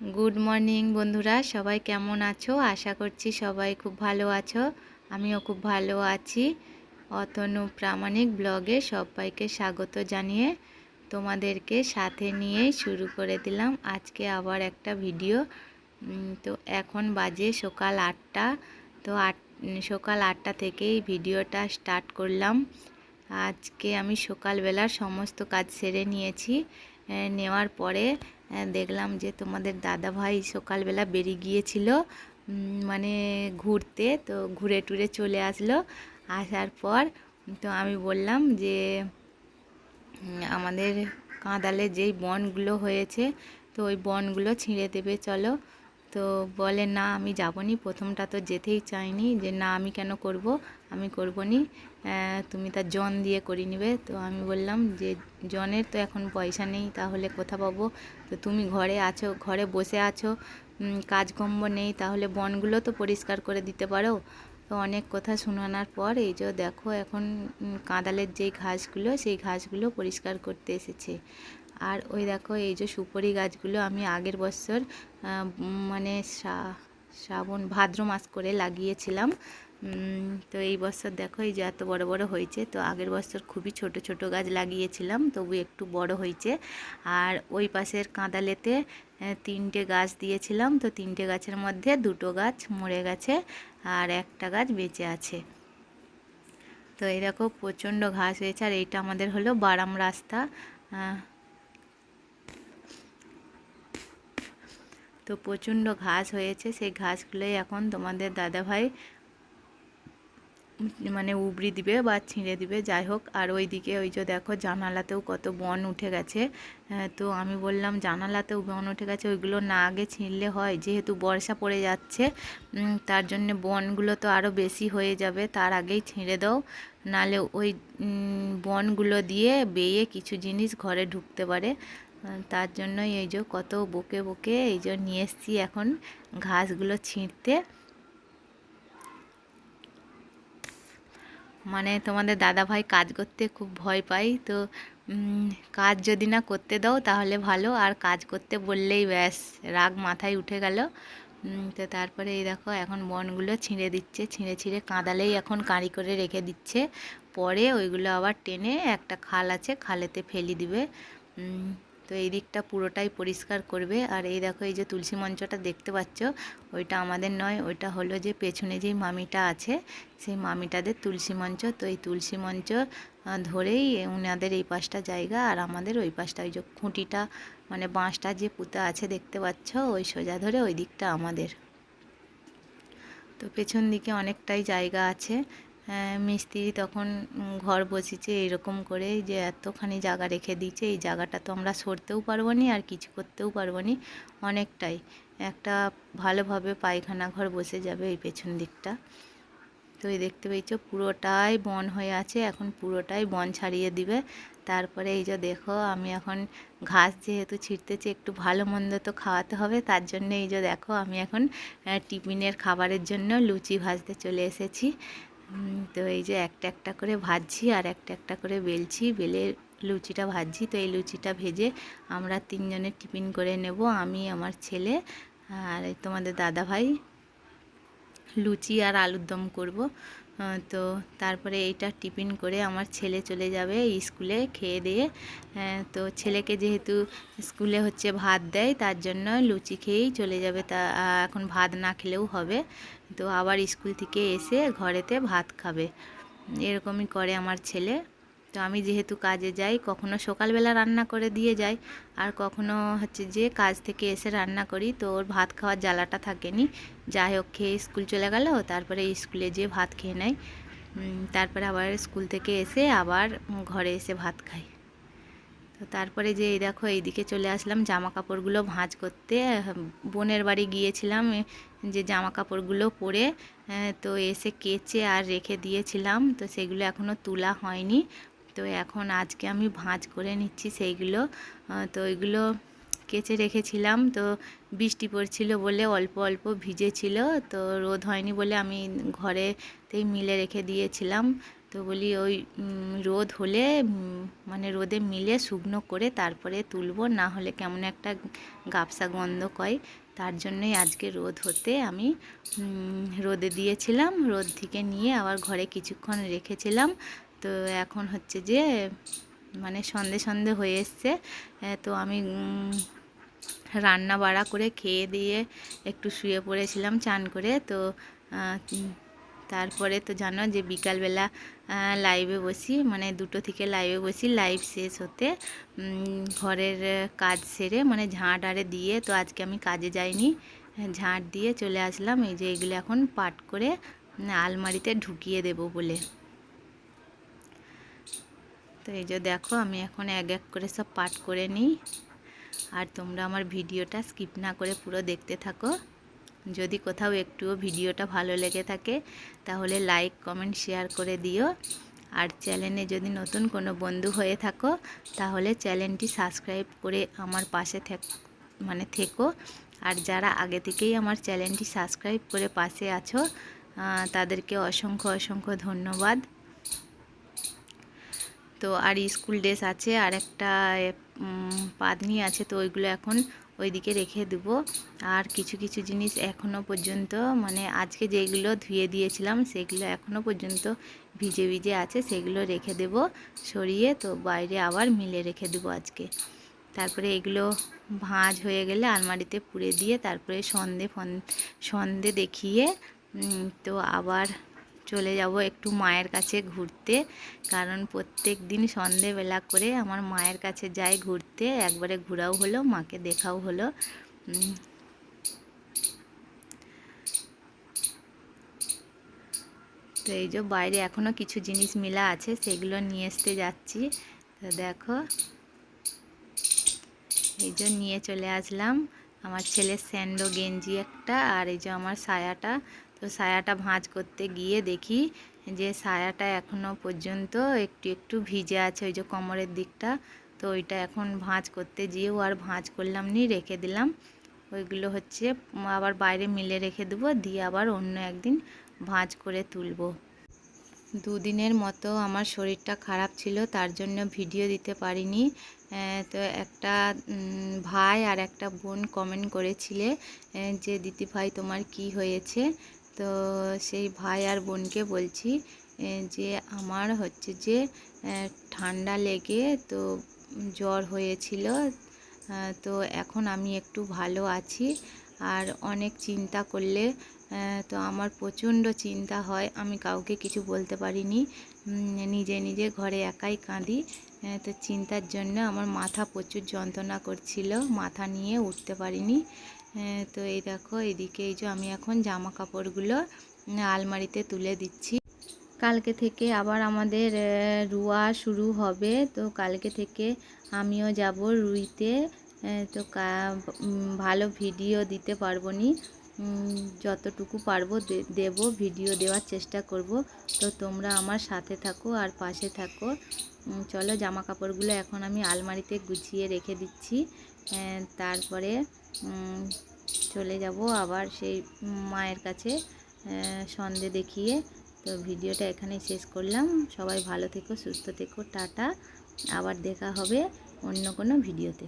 Good morning বন্ধুরা। সবাই কেমন আছো? আশা করছি সবাই খুব ভালো আছো। আমিও খুব ভালো আছি। অতনু প্রামাণিক ব্লগে সবাইকে স্বাগত জানিয়ে তোমাদেরকে সাথে নিয়েই শুরু করে দিলাম আজকে আবার একটা ভিডিও। তো এখন বাজে সকাল আটটা। তো আট, সকাল আটটা থেকেই ভিডিওটা স্টার্ট করলাম। আজকে আমি সকালবেলার সমস্ত কাজ সেরে নিয়েছি। নেওয়ার পরে দেখলাম যে তোমাদের দাদা ভাই সকালবেলা বেরিয়ে গিয়েছিল মানে ঘুরতে, তো ঘুরে টুরে চলে আসলো। আসার পর, তো আমি বললাম যে আমাদের কাঁদালে যেই বনগুলো হয়েছে, তো ওই বনগুলো ছিঁড়ে দেবে, চলো। তো বলে, না, আমি যাব নি প্রথমটা তো যেতেই চাইনি যে, না, আমি কেন করব? আমি করব নি তুমি তার জন দিয়ে করে নিবে। তো আমি বললাম যে, জনের তো এখন পয়সা নেই, তাহলে কোথা পাবো। তো তুমি ঘরে আছো, ঘরে বসে আছো কাজকর্ম নেই, তাহলে বনগুলো তো পরিষ্কার করে দিতে পারো? তো অনেক কথা শোনানোর পর এই যে দেখো, এখন কাঁদালের যেই ঘাসগুলো, সেই ঘাসগুলো পরিষ্কার করতে এসেছে। আর ওই দেখো, এই যে সুপারি গাছগুলো আমি আগের বছর মানে শ্রা- শ্রাবণ, ভাদ্র মাস করে লাগিয়েছিলাম। তো এই বছর দেখো, এই যে এত বড় বড় হয়েছে, তো আগের বছর খুবই ছোট ছোট গাছ লাগিয়েছিলাম, তবু একটু বড় হয়েছে। আর ওই পাশের কাঁদালেতে তিনটে গাছ দিয়েছিলাম, তো তিনটে গাছের মধ্যে দুটো গাছ মরে গেছে, আর একটা গাছ বেঁচে আছে। তো দেখো, প্রচণ্ড ঘাস হয়েছে, আর এইটা আমাদের হলো বারাম রাস্তা। তো প্রচণ্ড ঘাস হয়েছে, সেই ঘাসগুলোই এখন তোমাদের দাদাভাই মানে উবড়ি দিবে বা ছিঁড়ে দিবে, যাই হোক। আর ওইদিকে ওই যে দেখো জানালাতেও কত বন উঠে গেছে। তো আমি বললাম, জানালাতেও বন উঠে গেছে, ওইগুলো না আগে ছিঁড়লে হয়, যেহেতু বর্ষা পড়ে যাচ্ছে তার জন্য বনগুলো তো আরও বেশি হয়ে যাবে, তার আগেই ছিঁড়ে দাও। নালে ওই বনগুলো দিয়ে বেয়ে কিছু জিনিস ঘরে ঢুকতে পারে। তার জন্যই এই যে কত বকে বকে এই যে নিয়ে এসছি এখন ঘাসগুলো ছিঁড়তে। মানে তোমাদের দাদা ভাই কাজ করতে খুব ভয় পাই তো কাজ যদি না করতে দাও তাহলে ভালো, আর কাজ করতে বললেই ব্যাস, রাগ মাথায় উঠে গেল। তো তারপরে এই দেখো এখন বনগুলো ছিঁড়ে দিচ্ছে, ছিঁড়ে ছিঁড়ে কাঁদালেই এখন কাঁড়ি করে রেখে দিচ্ছে। পরে ওইগুলো আবার টেনে একটা খাল আছে, খালেতে ফেলি দিবে। তো এই দিকটা পুরোটাই পরিষ্কার করবে। আর এই দেখো, এই যে তুলসী মঞ্চটা দেখতে পাচ্ছ, ওইটা আমাদের নয়, ওইটা হলো যে পেছনে যেই মামিটা আছে, সেই মামিটাদের তুলসী মঞ্চ। তো এই তুলসী মঞ্চ ধরেই উনাদের এই পাশটা জায়গা, আর আমাদের ওই পাশটা, ওই যে খুঁটিটা মানে বাঁশটা যে পুঁতা আছে দেখতে পাচ্ছ, ওই সোজা ধরে ওই দিকটা আমাদের। তো পেছন দিকে অনেকটাই জায়গা আছে। মিস্ত্রি তখন ঘর বসেছে এরকম করে যে এতখানি জায়গা রেখে দিয়েছে। এই জায়গাটা তো আমরা সরতেও পারব নি আর কিছু করতেও পারব নি অনেকটাই। একটা ভালোভাবে পায়খানা ঘর বসে যাবে এই পেছন দিকটা। তো এই দেখতে পেয়েছ পুরোটাই বন হয়ে আছে, এখন পুরোটাই বন ছাড়িয়ে দিবে। তারপরে এই যে দেখো, আমি এখন ঘাস যেহেতু ছিঁড়তেছি একটু ভালো মন্দ তো খাওয়াতে হবে। তার জন্য এই যে দেখো, আমি এখন টিফিনের খাবারের জন্য লুচি ভাজতে চলে এসেছি। তো এই যে একটা একটা করে ভাজছি আর একটা একটা করে বেলছি, বেলে লুচিটা ভাজছি। তো এই লুচিটা ভেজে আমরা তিনজনে টিফিন করে নেব, আমি, আমার ছেলে আর তোমাদের দাদা ভাই লুচি আর আলুর দম করব। তো তারপরে এইটা টিফিন করে আমার ছেলে চলে যাবে স্কুলে খেয়ে দিয়ে। তো ছেলেকে যেহেতু স্কুলে হচ্ছে ভাত দেয়, তার জন্য লুচি খেয়েই চলে যাবে। তা এখন ভাত না খেলেও হবে। তো আবার স্কুল থেকে এসে ঘরেতে ভাত খাবে। এরকমই করে আমার ছেলে। তো আমি যেহেতু কাজে যাই, কখনো সকালবেলা রান্না করে দিয়ে যাই আর কখনো হচ্ছে যে কাজ থেকে এসে রান্না করি। তো ওর ভাত খাওয়ার জ্বালাটা থাকেনি। যাই হোক, খেয়ে স্কুল চলে গেল। তারপরে স্কুলে যেয়ে ভাত খেয়ে নেয়। তারপরে আবার স্কুল থেকে এসে আবার ঘরে এসে ভাত খাই। তো তারপরে যে এই দেখো, এইদিকে চলে আসলাম জামা কাপড়গুলো ভাঁজ করতে। বোনের বাড়ি গিয়েছিলাম যে জামা কাপড়গুলো পরে তো এসে কেচে আর রেখে দিয়েছিলাম। তো সেগুলো এখনও তোলা হয়নি। তো এখন আজকে আমি ভাঁজ করে নিচ্ছি সেইগুলো। তো ওইগুলো কেচে রেখেছিলাম। তো বৃষ্টি পড়ছিল বলে অল্প অল্প ভিজেছিল। তো রোদ হয়নি বলে আমি ঘরেতেই মিলে রেখে দিয়েছিলাম। তো বলি ওই রোদ হলে মানে রোদে মিলে শুকনো করে তারপরে তুলবো, না হলে কেমন একটা গাপসা গন্ধ কয় তার জন্যই আজকে রোদ হতে আমি রোদে দিয়েছিলাম। রোদ থেকে নিয়ে আবার ঘরে কিছুক্ষণ রেখেছিলাম। তো এখন হচ্ছে যে মানে সন্ধে সন্ধে হয়ে এসছে তো আমি রান্না বাড়া করে খেয়ে দিয়ে একটু শুয়ে পড়েছিলাম চান করে, তো তারপরে তো জানো যে বিকালবেলা লাইভে বসি মানে দুটো থেকে লাইভে বসি লাইভ শেষ হতে ঘরের কাজ সেরে মানে ঝাঁট আরে দিয়ে, তো আজকে আমি কাজে যাইনি, ঝাঁট দিয়ে চলে আসলাম, এই যে এগুলো এখন পাট করে আলমারিতে ঢুকিয়ে দেব বলে। তো এই যে দেখো, আমি এখন এক এক করে সব পাট করে নিই। আর তোমরা আমার ভিডিওটা স্কিপ না করে পুরো দেখতে থাকো। যদি কোথাও একটুও ভিডিওটা ভালো লেগে থাকে, তাহলে লাইক কমেন্ট শেয়ার করে দিও। আর চ্যানেলে যদি নতুন কোনো বন্ধু হয়ে থাকো, তাহলে চ্যানেলটি সাবস্ক্রাইব করে আমার পাশে থেক মানে থেকো। আর যারা আগে থেকেই আমার চ্যানেলটি সাবস্ক্রাইব করে পাশে আছো তাদেরকে অসংখ্য অসংখ্য ধন্যবাদ। তো আর স্কুল ড্রেস আছে, আর একটা পাদনি আছে, তো ওইগুলো এখন ওইদিকে রেখে দেবো। আর কিছু কিছু জিনিস এখনও পর্যন্ত মানে আজকে যেগুলো ধুয়ে দিয়েছিলাম, সেগুলো এখনও পর্যন্ত ভিজে ভিজে আছে, সেগুলো রেখে দেব সরিয়ে, তো বাইরে আবার মিলে রেখে দেবো আজকে। তারপরে এগুলো ভাঁজ হয়ে গেলে আলমারিতে পুড়ে দিয়ে, তারপরে সন্ধে, ফন, সন্ধে দেখিয়ে তো আবার চলে যাব একটু মায়ের কাছে ঘুরতে। কারণ প্রত্যেক দিন সন্ধেবেলা করে আমার মায়ের কাছে যাই ঘুরতে। একবারে ঘোরাও হলো, মাকে দেখাও হলো। তো এই যে বাইরে এখনও কিছু জিনিস মেলা আছে, সেগুলো নিয়ে আসতে যাচ্ছি। তো দেখো। এই যে নিয়ে চলে আসলাম। আমার ছেলের স্যান্ডো গেঞ্জি একটা আর এই যে আমার সায়াটা। তো সায়াটা ভাঁজ করতে গিয়ে দেখি যে সায়াটা এখনও পর্যন্ত একটু একটু ভিজে আছে, ওই যে কোমরের দিকটা। তো ওইটা এখন ভাঁজ করতে গিয়েও আর ভাঁজ করলাম নি, রেখে দিলাম। ওইগুলো হচ্ছে, আবার বাইরে মিলে রেখে দেবো, দিয়ে আবার অন্য একদিন ভাঁজ করে তুলবো। দুদিনের মতো আমার শরীরটা খারাপ ছিল, তার জন্য ভিডিও দিতে পারিনি। তো একটা ভাই আর একটা বোন কমেন্ট করেছিলে যে দিদি ভাই তোমার কি হয়েছে? তো সেই ভাই আর বোনকে বলছি যে আমার হচ্ছে যে ঠান্ডা লেগে তো জ্বর হয়েছিল তো এখন আমি একটু ভালো আছি। আর অনেক চিন্তা করলে তো আমার প্রচণ্ড চিন্তা হয়, আমি কাউকে কিছু বলতে পারিনি। নিজে নিজে ঘরে একাই কাঁদি তো চিন্তার জন্য আমার মাথা প্রচুর যন্ত্রণা করছিল, মাথা নিয়ে উঠতে পারিনি। তো এই দেখো, এদিকে এই যে আমি এখন জামা কাপড়গুলো আলমারিতে তুলে দিচ্ছি। কালকে থেকে আবার আমাদের রুয়া শুরু হবে। তো কালকে থেকে আমিও যাব রুইতে। তো ভালো ভিডিও দিতে পারব নি যতটুকু পারব দেব, ভিডিও দেওয়ার চেষ্টা করব। তো তোমরা আমার সাথে থাকো আর পাশে থাকো। চলো জামা কাপড়গুলো এখন আমি আলমারিতে গুছিয়ে রেখে দিচ্ছি। তারপরে চলে যাব আবার সেই মায়ের কাছে সন্ধে দেখিয়ে। তো ভিডিওটা এখানেই শেষ করলাম। সবাই ভালো থেকো, সুস্থ থেকো, টাটা। আবার দেখা হবে অন্য কোনো ভিডিওতে।